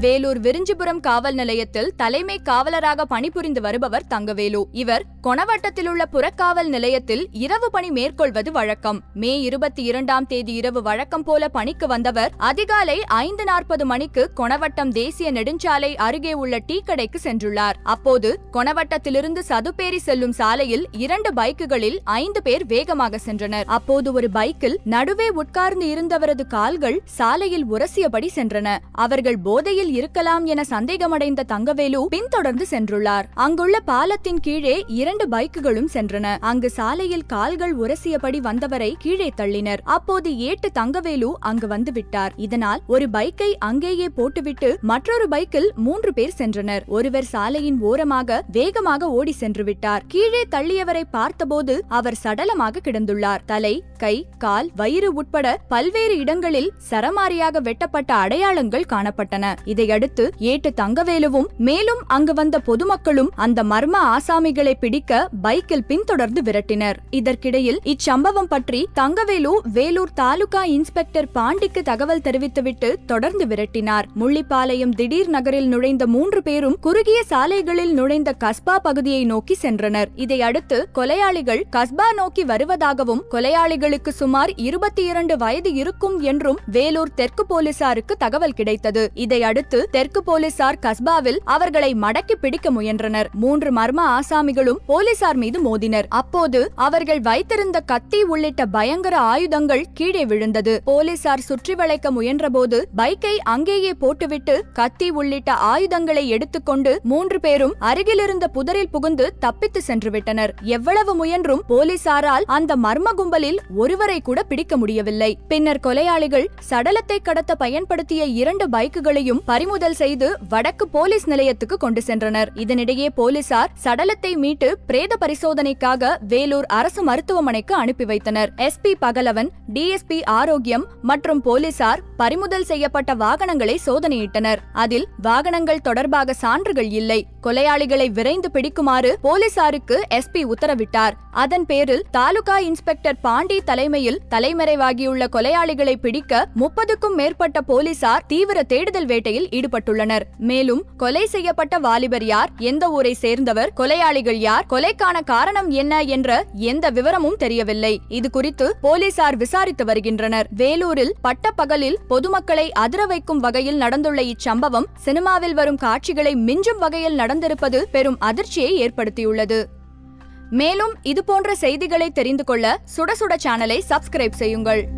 வேலூர் விரிஞ்சிபுரம் காவல் நிலையத்தில் தலைமை காவலராக பணிபுரிந்து வருபவர் தங்கவேலு. இவர் கொணவட்டத்தில் உள்ள புறக்காவல் நிலையத்தில் இரவு பணி மேற்கொள்வது வழக்கம். மே இருபத்தி இரண்டாம் தேதி இரவு வழக்கம் போல பணிக்கு வந்தவர் அதிகாலை ஐந்து நாற்பது மணிக்கு கொணவட்டம் தேசிய நெடுஞ்சாலை அருகே உள்ள டீ கடைக்கு சென்றுள்ளார். அப்போது கொணவட்டத்திலிருந்து சதுப்பேரி செல்லும் சாலையில் இரண்டு பைக்குகளில் ஐந்து பேர் வேகமாக சென்றனர். அப்போது ஒரு பைக்கில் நடுவே உட்கார்ந்து இருந்தவரது கால்கள் சாலையில் உரசியபடி சென்றன. அவர்கள் போதையில் இருக்கலாம் என சந்தேகமடைந்த தங்கவேலு பின்தொடர்ந்து சென்றுள்ளார். அங்குள்ள பாலத்தின் கீழே இரண்டு பைக்குகளும் சென்றன. அங்கு சாலையில் கால்கள் உரசியபடி வந்தவரை கீழே தள்ளினர். அப்போது ஏட்டு தங்கவேலு அங்கு வந்து விட்டார். இதனால் ஒரு பைக்கை அங்கேயே போட்டுவிட்டு மற்றொரு பைக்கில் மூன்று பேர் சென்றனர். ஒருவர் சாலையின் ஓரமாக வேகமாக ஓடி சென்று விட்டார். கீழே தள்ளியவரை பார்த்தபோது அவர் சடலமாக கிடந்துள்ளார். தலை கை கால் வயிறு உட்பட பல்வேறு இடங்களில் சரமாரியாக வெட்டப்பட்ட அடையாளங்கள் காணப்பட்டன. இதையடுத்து ஏட்டு தங்கவேலுவும் மேலும் அங்கு வந்த பொதுமக்களும் அந்த மர்ம ஆசாமிகளை பிடிக்க பைக்கில் பின்தொடர்ந்து விரட்டினர். இதற்கிடையில் இச்சம்பவம் பற்றி தங்கவேலு வேலூர் தாலுகா இன்ஸ்பெக்டர் பாண்டிக்கு தகவல் தெரிவித்துவிட்டு தொடர்ந்து விரட்டினார். முள்ளிப்பாளையம் திடீர் நகரில் நுழைந்த மூன்று பேரும் குறுகிய சாலைகளில் நுழைந்த கஸ்பா பகுதியை நோக்கி சென்றனர். இதையடுத்து கொலையாளிகள் கஸ்பா நோக்கி வருவதாகவும் கொலையாளிகளுக்கு சுமார் இருபத்தி இரண்டு வயது இருக்கும் என்றும் வேலூர் தெற்கு போலீசாருக்கு தகவல் கிடைத்தது. இதையடுத்து தெற்கு போலீசார் கஸ்பாவில் அவர்களை மடக்கி பிடிக்க முயன்றனர். மூன்று மர்ம ஆசாமிகளும் போலீசார் மீது மோதினர். அப்போது அவர்கள் வைத்திருந்த கத்தி உள்ளிட்ட பயங்கர ஆயுதங்கள் கீழே விழுந்தது. போலீசார் சுற்றி வளைக்க முயன்றபோது பைக்கை அங்கேயே போட்டுவிட்டு கத்தி உள்ளிட்ட ஆயுதங்களை எடுத்துக்கொண்டு மூன்று பேரும் அருகிலிருந்த புதரில் புகுந்து தப்பித்து சென்றுவிட்டனர். எவ்வளவு முயன்றும் போலீசாரால் அந்த மர்ம கும்பலில் ஒருவரை கூட பிடிக்க முடியவில்லை. பின்னர் கொலையாளிகள் சடலத்தை கடத்த பயன்படுத்திய இரண்டு பைக்குகளையும் பறிமுதல் செய்து வடக்கு போலீஸ் நிலையத்துக்கு கொண்டு சென்றனர். இதனிடையே போலீசார் சடலத்தை மீட்டு பிரேத பரிசோதனைக்காக வேலூர் அரசு மருத்துவமனைக்கு அனுப்பி வைத்தனர். எஸ்பி பகலவன் டிஎஸ்பி ஆரோக்கியம் மற்றும் போலீசார் பறிமுதல் செய்யப்பட்ட வாகனங்களை சோதனையிட்டனர். அதில் வாகனங்கள் தொடர்பாக சான்றுகள் இல்லை. கொலையாளிகளை விரைந்து பிடிக்குமாறு போலீசாருக்கு எஸ்பி உத்தரவிட்டார். அதன் பேரில் தாலுகா இன்ஸ்பெக்டர் பாண்டி தலைமையில் தலைமறைவாகியுள்ள கொலையாளிகளை பிடிக்க முப்பதுக்கும் மேற்பட்ட போலீசார் தீவிர தேடுதல் வேட்டையில் ஈடுபட்டுள்ளனர். மேலும் கொலை செய்யப்பட்ட வாலிபர் யார் எந்த ஊரை சேர்ந்தவர் கொலையாளிகள் யார் கொலைக்கான காரணம் என்ன என்ற எந்த விவரமும் தெரியவில்லை. இது குறித்து போலீசார் விசாரித்து வருகின்றனர். வேலூரில் பட்டப்பகலில் பொதுமக்களை அதிர வைக்கும் வகையில் நடந்துள்ள இச்சம்பவம் சினிமாவில் வரும் காட்சிகளை மிஞ்சும் வகையில் நடந்த நடந்திருப்பது பெரும் அதிர்ச்சியை ஏற்படுத்தியுள்ளது. மேலும் இதுபோன்ற செய்திகளை தெரிந்து கொள்ள சுட சுட சேனலை சப்ஸ்கிரைப் செய்யுங்கள்.